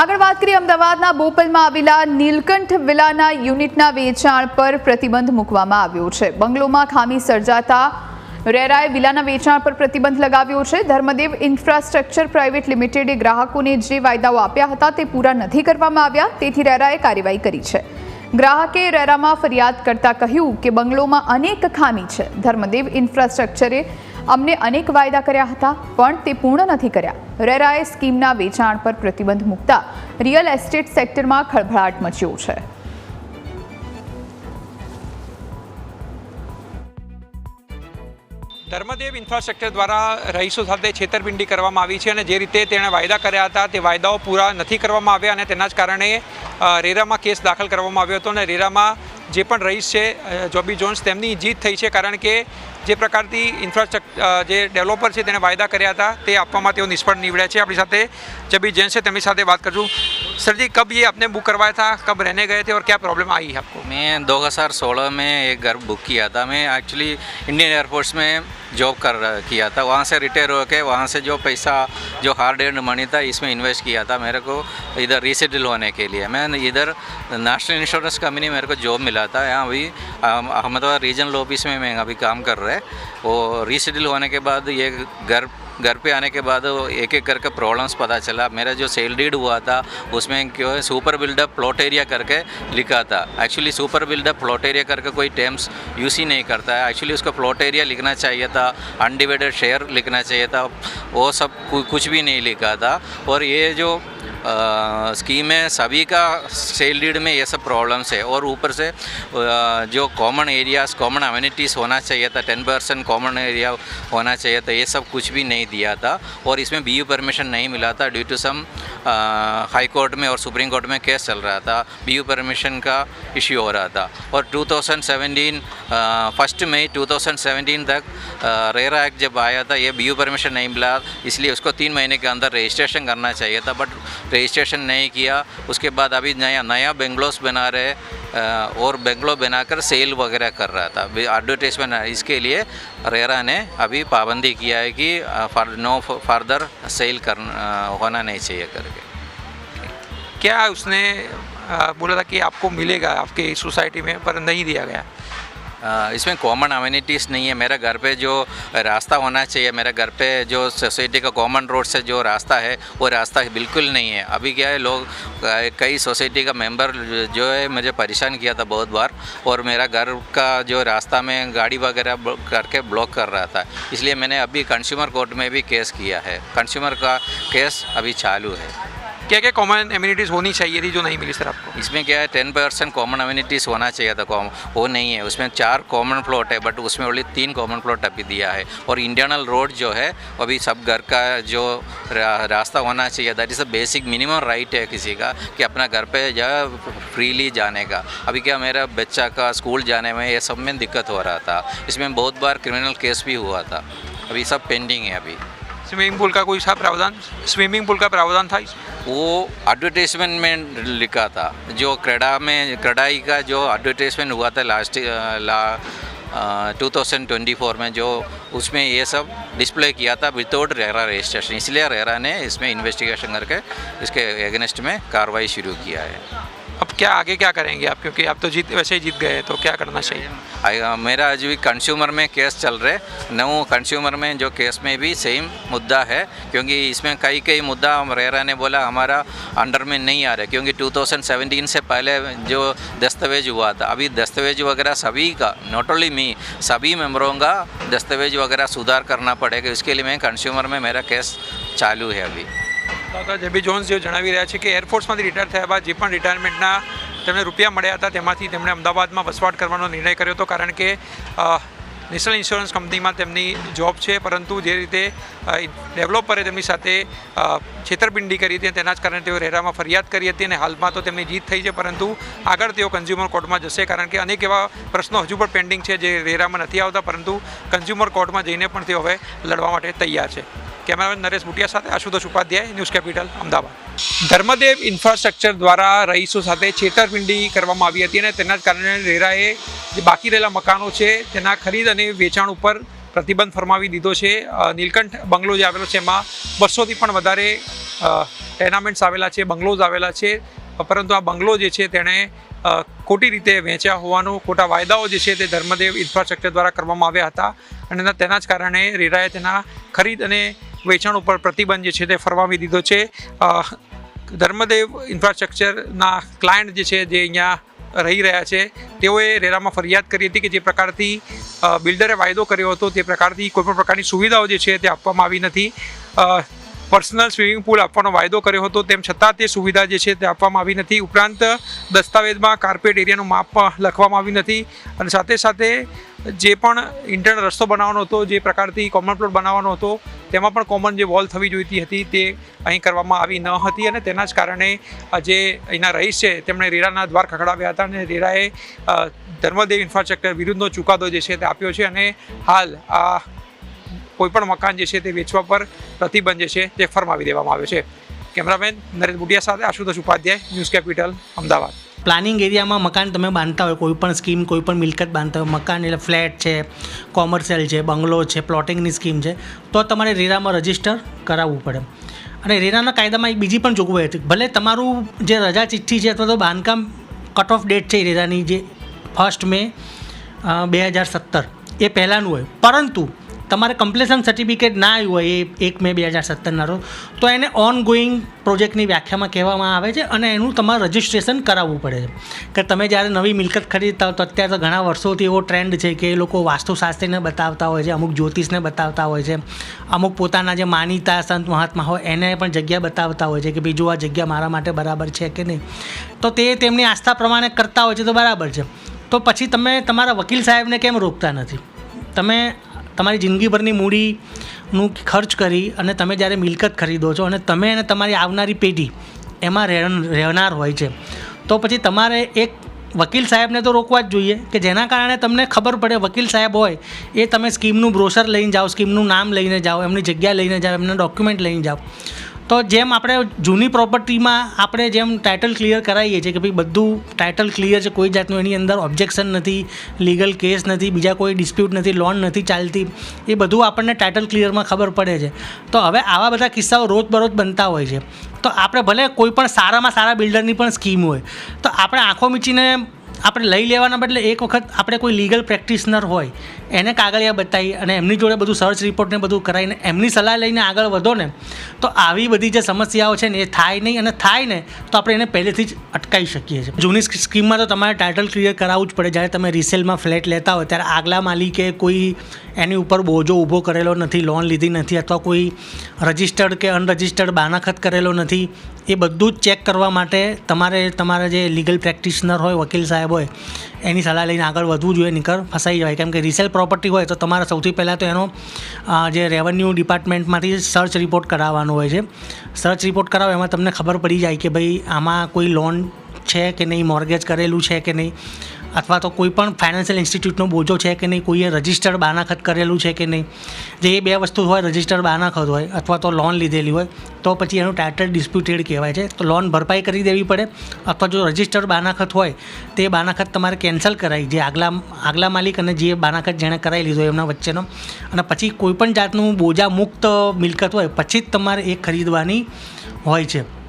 આગળ વાત કરીએ અમદાવાદના બોપલમાં આવેલા નીલકંઠ વિલાના યુનિટના વેચાણ પર પ્રતિબંધ મૂકવામાં આવ્યો છે. બંગલોમાં ખામી સર્જાતા રેરાએ વિલાના વેચાણ પર પ્રતિબંધ લગાવ્યો છે. ધર્મદેવ ઇન્ફ્રાસ્ટ્રક્ચર પ્રાઇવેટ લિમિટેડે ગ્રાહકોને જે વાયદાઓ આપ્યા હતા તે પૂરા નથી કરવામાં આવ્યા. તેથી રેરાએ કાર્યવાહી કરી છે. ગ્રાહકે રેરામાં ફરિયાદ કરતા કહ્યું કે બંગલોમાં અનેક ખામી છે. ધર્મદેવ ઇન્ફ્રાસ્ટ્રક્ચરે અમને અનેક વાયદા કર્યા હતા, પણ તે પૂર્ણ નથી કર્યા. રેરાએ સ્કીમના વેચાણ પર પ્રતિબંધ મૂકતા રિયલ એસ્ટેટ સેક્ટરમાં ખળભળાટ મચ્યો છે. ધર્મદેવ ઇન્ફ્રાસ્ટ્રક્ચર દ્વારા રહીશો સાથે છેતરપિંડી કરવામાં આવી છે અને જે રીતે તેણે વાયદા કર્યા હતા તે વાયદાઓ પૂરા નથી કરવામાં આવ્યા અને તેના જ કારણે રેરામાં કેસ દાખલ કરવામાં આવ્યો હતો અને રેરામાં જે પણ રહીશ છે જોબી જોન્સ તેમની જીત થઈ છે કારણ કે જે પ્રકારથી ઇન્ફ્રાસ્ટ્રક્ચર જે ડેવલપર છે તેને વાયદા કર્યા હતા, તે આપવામાં તેઓ નિષ્ફળ નીવડ્યા છે. આપણી સાથે જબી જેન્સ છે, તેમની સાથે વાત કરશું. सर जी, कब ये आपने बुक करवाया था? कब रहने गए थे और क्या प्रॉब्लम आई है आपको? मैं 2016 में एक घर बुक किया था। मैं एक्चुअली इंडियन एयरफोर्स में जॉब कर किया था। वहाँ से रिटायर होकर वहाँ से जो पैसा, जो हार्ड एंड मनी था, इसमें इन्वेस्ट किया था मेरे को इधर रिसेटल होने के लिए। मैं इधर नेशनल इंश्योरेंस कंपनी मेरे को जॉब मिला था। यहाँ अभी अहमदाबाद रीजनल ऑफ़िस में मैं अभी काम कर रहे वो रिसेटल होने के बाद ये घर घर पे आने के बाद एक एक करके प्रॉब्लम्स पता चला। मेरा जो सेल डीड हुआ था, उसमें क्यों है सुपर बिल्डअप प्लॉट एरिया करके लिखा था। Actually super buildup plot area करके कोई टेम्स यूज़ ही नहीं करता है। एक्चुअली उसका प्लॉट एरिया लिखना चाहिए था अनडिवाइडेड शेयर लिखना चाहिए था, वो सब कुछ भी नहीं लिखा था। और ये जो स्कीम है, सभी का सेल डीड में ये सब प्रॉब्लम्स है। और ऊपर से जो कॉमन एरियाज़ कॉमन अम्यूनिटीज़ होना चाहिए था टेन परसेंट कॉमन एरिया होना चाहिए था, ये सब कुछ भी नहीं दिया था। और इसमें बीयू परमिशन नहीं मिला था due to some high court में और सुप्रीम कोर्ट में केस चल रहा था। बीयू परमिशन का इश्यू हो रहा था। और 2017 फ़र्स्ट मई 2017 तक रेरा एक्ट जब आया था, ये बीयू परमिशन नहीं मिला। इसलिए उसको तीन महीने के अंदर रजिस्ट्रेशन करना चाहिए था बट रजिस्ट्रेशन नहीं किया। उसके बाद अभी नया नया बेंगलोस बना रहे और बेंगलो बनाकर सेल वगैरह कर रहा था। एडवर्टाइजमेंट इसके लिए रेरा ने अभी पाबंदी किया है कि फर, नो फर्दर सेल कर होना नहीं चाहिए करके क्या उसने बोला था कि आपको मिलेगा आपके सोसाइटी में पर नहीं दिया गया। इसमें कॉमन अम्यूनिटीज़ नहीं है। मेरे घर पे जो रास्ता होना चाहिए, मेरे घर पे जो सोसाइटी का कॉमन रोड से जो रास्ता है, वो रास्ता बिल्कुल नहीं है। अभी क्या है, लोग कई सोसाइटी का मेंबर जो है, मुझे परेशान किया था बहुत बार, और मेरा घर का जो रास्ता में गाड़ी वगैरह करके ब्लॉक कर रहा था। इसलिए मैंने अभी कंज्यूमर कोर्ट में भी केस किया है। कंज्यूमर का केस अभी चालू है। क्या क्या कॉमन एम्यूनिटीज़ होनी चाहिए थी जो नहीं मिली सर आपको? इसमें क्या है टेन परसेंट कॉमन अम्यूनिटीज़ होना चाहिए था कॉम वो नहीं है। उसमें चार कॉमन प्लॉट है बट उसमें ओनली तीन कॉमन प्लॉट अभी दिया है। और इंटरनल रोड जो है अभी सब घर का जो रा, रास्ता होना चाहिए that is a basic minimum right है किसी का कि अपना घर पे जो फ्रीली जाने का। अभी क्या मेरा बच्चा का स्कूल जाने में ये सब में दिक्कत हो रहा था। इसमें बहुत बार क्रिमिनल केस भी हुआ था। अभी सब पेंडिंग है अभी। स्विमिंग पूल का कोई सा प्रावधान स्विमिंग पूल का प्रावधान था वो एडवर्टाइजमेंट में लिखा था, जो क्रेडा में, क्रेडाई का जो एडवर्टाइजमेंट हुआ था लास्ट ला टू थाउज़ेंड ट्वेंटी फोर में, जो उसमें ये सब डिस्प्ले किया था विदाउट रेरा रजिस्ट्रेशन इसलिए रेरा ने इसमें इन्वेस्टिगेशन करके इसके अगेंस्ट में कार्रवाई शुरू किया है। क्या आगे क्या करेंगे आप? क्योंकि आप तो जीत, वैसे ही जीत गए तो क्या करना चाहिए? मेरा आज भी कंज्यूमर में केस चल रहे नौ कंज्यूमर में जो केस में भी सेम मुद्दा है, क्योंकि इसमें कई कई मुद्दा हम रेरा ने बोला, हमारा अंडर में नहीं आ रहा क्योंकि 2017 से पहले जो दस्तावेज़ हुआ था, अभी दस्तावेज़ वगैरह सभी का नॉट ओनली मी सभी मेम्बरों का दस्तावेज़ वगैरह सुधार करना पड़ेगा। इसके लिए मैं कंज्यूमर में मेरा केस चालू है अभी। ડૉક્ટર જેબી જોન્સ જે જણાવી રહ્યા છે કે એરફોર્સમાંથી રિટાયર થયા બાદ જે પણ રિટાયરમેન્ટના તેમને રૂપિયા મળ્યા હતા, તેમાંથી તેમણે અમદાવાદમાં વસવાટ કરવાનો નિર્ણય કર્યો હતો, કારણ કે નેશનલ ઇન્સ્યોરન્સ કંપનીમાં તેમની જોબ છે, પરંતુ જે રીતે ડેવલપરે તેમની સાથે છેતરપિંડી કરી હતી તેના જ કારણે તેઓ રેરામાં ફરિયાદ કરી હતી અને હાલમાં તો તેમની જીત થઈ છે, પરંતુ આગળ તેઓ કન્ઝ્યુમર કોર્ટમાં જશે, કારણ કે અનેક એવા પ્રશ્નો હજુ પણ પેન્ડિંગ છે જે રેરામાં નથી આવતા, પરંતુ કન્ઝ્યુમર કોર્ટમાં જઈને પણ તેઓ હવે લડવા માટે તૈયાર છે. કેમેરામેન નરેશ ભુટિયા સાથે Ashutosh Upadhyay, news capital, Ahmedabad. Dharmadev infrastructure દ્વારા રહીશો સાથે છેતરપિંડી કરવામાં આવી હતી અને તેના કારણે રેરાએ જે બાકી રહેલા મકાનો છે, તેના ખરીદ અને વેચાણ ઉપર પ્રતિબંધ ફરમાવી દીધો છે. નીલકંઠ બંગલો જે આવેલો છે, એમાં બસોથી પણ વધારે ટેનામેન્ટ્સ આવેલા છે, બંગલોઝ આવેલા છે. પરંતુ આ બંગલો જે છે, તેણે ખોટી રીતે વેચ્યા હોવાનું, ખોટા વાયદાઓ જે છે, તે ધર્મદેવ ઇન્ફ્રાસ્ટ્રક્ચર દ્વારા કરવામાં આવ્યા હતા. અને તેના જ કારણે રેરાએ તેના ખરીદ અને વેચાણ ઉપર પ્રતિબંધ જે છે તે ફરમાવી દીધો છે. ધર્મદેવ ઇન્ફ્રાસ્ટ્રક્ચરના ક્લાયન્ટ જે છે જે અહીંયા રહી રહ્યા છે, તેઓએ રેરામાં ફરિયાદ કરી હતી કે જે પ્રકારથી બિલ્ડરે વાયદો કર્યો હતો તે પ્રકારથી કોઈપણ પ્રકારની સુવિધાઓ જે છે તે આપવામાં આવી નથી. પર્સનલ સ્વિમિંગ પુલ આપવાનો વાયદો કર્યો હતો. તેમ છતાં તે સુવિધા જે છે તે આપવામાં આવી નથી. ઉપરાંત દસ્તાવેજમાં કાર્પેટ એરિયાનું માપ લખવામાં આવ્યું નથી. અને સાથે સાથે જે પણ ઇન્ટરનલ રસ્તો બનાવવાનો હતો, જે પ્રકારથી કોમન પ્લોટ બનાવવાનો હતો, તેમાં પણ કોમન જે વોલ થવી જોઈતી હતી તે અહીં કરવામાં આવી ન હતી. અને તેના જ કારણે જે અહીંના રહીશ છે તેમણે રેરાના દ્વાર ખખડાવ્યા હતા અને રેરાએ ધર્મદેવ ઇન્ફ્રાસ્ટ્રક્ચર વિરુદ્ધનો ચુકાદો જે છે તે આપ્યો છે. અને હાલ આ કોઈપણ મકાન જે છે તે વેચવા પર પ્રતિબંધ જે છે તે ફરમાવી દેવામાં આવ્યો છે. કેમેરામેન નરેન્દ્ર બુટિયા સાથે Ashutosh Upadhyay, news capital, Ahmedabad. Planning એરિયામાં મકાન તમે બાંધતા હોય કોઈ પણ સ્કીમ કોઈ પણ મિલકત બાંધતા હોય, મકાન એટલે ફ્લેટ છે, કોમર્શિયલ છે, બંગલો છે, પ્લોટિંગની સ્કીમ છે, તો તમારે રેરામાં રજિસ્ટર કરાવવું પડે. અને રેરાના કાયદામાં એક બીજી પણ જોગવાઈ હતી. ભલે તમારું જે રજા ચિઠ્ઠી છે અથવા તો બાંધકામ કટ ઓફ ડેટ છે રેરાની જે ફર્સ્ટ મે બે હજાર સત્તર, એ પહેલાંનું હોય. પરંતુ તમારે કમ્પ્લેશન સર્ટિફિકેટ ના આવ્યું હોય, એ એક મે બે હજાર સત્તરના રોજ, તો એને ઓન ગોઈંગ પ્રોજેક્ટની વ્યાખ્યામાં કહેવામાં આવે છે અને એનું તમારે રજિસ્ટ્રેશન કરાવવું પડે છે. કે તમે જ્યારે નવી મિલકત ખરીદતા હો, તો અત્યારે તો ઘણા વર્ષોથી એવો ટ્રેન્ડ છે કે એ લોકો વાસ્તુશાસ્ત્રીને બતાવતા હોય છે, અમુક જ્યોતિષને બતાવતા હોય છે, અમુક પોતાના જે માનીતા સંત મહાત્મા હોય, એને પણ જગ્યા બતાવતા હોય છે કે ભાઈ જો આ જગ્યા મારા માટે બરાબર છે કે નહીં. તો તે તેમની આસ્થા પ્રમાણે કરતા હોય છે તો બરાબર છે. તો પછી તમે તમારા વકીલ સાહેબને કેમ રોકતા નથી? તમે તમારી જિંદગીભરની મૂડીનું ખર્ચ કરી અને તમે જ્યારે મિલકત ખરીદો છો અને તમે અને તમારી આવનારી પેઢી એમાં રહેનાર હોય છે, તો પછી તમારે એક વકીલ સાહેબને તો રોકવા જ જોઈએ કે જેના કારણે તમને ખબર પડે વકીલ સાહેબ હોય એ તમે સ્કીમનું બ્રોશર લઈને જાઓ, સ્કીમનું નામ લઈને જાઓ, એમની જગ્યા લઈને જાઓ, એમના ડોક્યુમેન્ટ લઈને જાઓ. તો જેમ આપણે જૂની પ્રોપર્ટીમાં આપણે જેમ ટાઇટલ ક્લિયર કરાવીએ છીએ કે ભાઈ બધું ટાઇટલ ક્લિયર છે, કોઈ જાતનું એની અંદર ઓબ્જેક્શન નથી લીગલ કેસ નથી, બીજા કોઈ ડિસ્પ્યુટ નથી લોન નથી ચાલતી, એ બધું આપણને ટાઇટલ ક્લિયરમાં ખબર પડે છે. તો હવે આવા બધા કિસ્સાઓ રોજબરોજ બનતા હોય છે. તો આપણે ભલે કોઈ પણ સારામાં સારા બિલ્ડરની પણ સ્કીમ હોય, તો આપણે આંખો મીચીને આપણે લઈ લેવાના બદલે એક વખત આપણે કોઈ લીગલ પ્રેક્ટિશનર હોય એને કાગળિયા બતાવી અને એમની જોડે બધું સર્ચ રિપોર્ટને બધું કરાવીને એમની સલાહ લઈને આગળ વધો ને, તો આવી બધી જે સમસ્યાઓ છે ને એ થાય નહીં અને થાય ને, તો આપણે એને પહેલેથી જ અટકાવી શકીએ છીએ. જૂની સ્કી- સ્કીમમાં તો તમારે ટાઇટલ ક્લિયર કરાવવું જ પડે. જ્યારે તમે રિસેલમાં ફ્લેટ લેતા હોય, ત્યારે આગલા માલિકે કોઈ એની ઉપર બોજો ઊભો કરેલો નથી લોન લીધી નથી અથવા કોઈ રજિસ્ટર્ડ કે અનરજિસ્ટર્ડ બાનાખત કરેલો નથી, એ બધું જ ચેક કરવા માટે તમારે, તમારા જે લીગલ પ્રેક્ટિશનર હોય, વકીલ સાહેબ હોય, એની સલાહ લઈને આગળ વધવું જોઈએ. નિકર ફસાઈ જવાય. કેમ કે રિસેલ પ્રોપર્ટી હોય તો તમારે સૌથી પહેલાં તો એનો જે રેવન્યુ ડિપાર્ટમેન્ટમાંથી સર્ચ રિપોર્ટ કરાવવાનો હોય છે. સર્ચ રિપોર્ટ કરાવો, એમાં તમને ખબર પડી જાય કે ભાઈ આમાં કોઈ લોન છે કે નહીં મોર્ગેજ કરેલું છે કે નહીં. અથવા તો કોઈ પણ ફાઇનાન્શિયલ ઇન્સ્ટિટ્યૂટનો બોજો છે કે નહીં, કોઈએ રજિસ્ટર્ડ બાનાખત કરેલું છે કે નહીં, જે એ બે વસ્તુ હોય રજિસ્ટર્ડ બાનાખત હોય અથવા તો લોન લીધેલી હોય, તો પછી એનું ટાઇટલ ડિસ્પ્યુટેડ કહેવાય છે. તો લોન ભરપાઈ કરી દેવી પડે અથવા જો રજિસ્ટર્ડ બાનાખત હોય, તે બાનાખત તમારે કેન્સલ કરાવી. જે આગલા આગલા માલિક અને જે બાનાખત જેણે કરાવી લીધો એમના વચ્ચેનો. અને પછી કોઈપણ જાતનું બોજા મુક્ત મિલકત હોય, પછી જ તમારે એ ખરીદવાની હોય છે.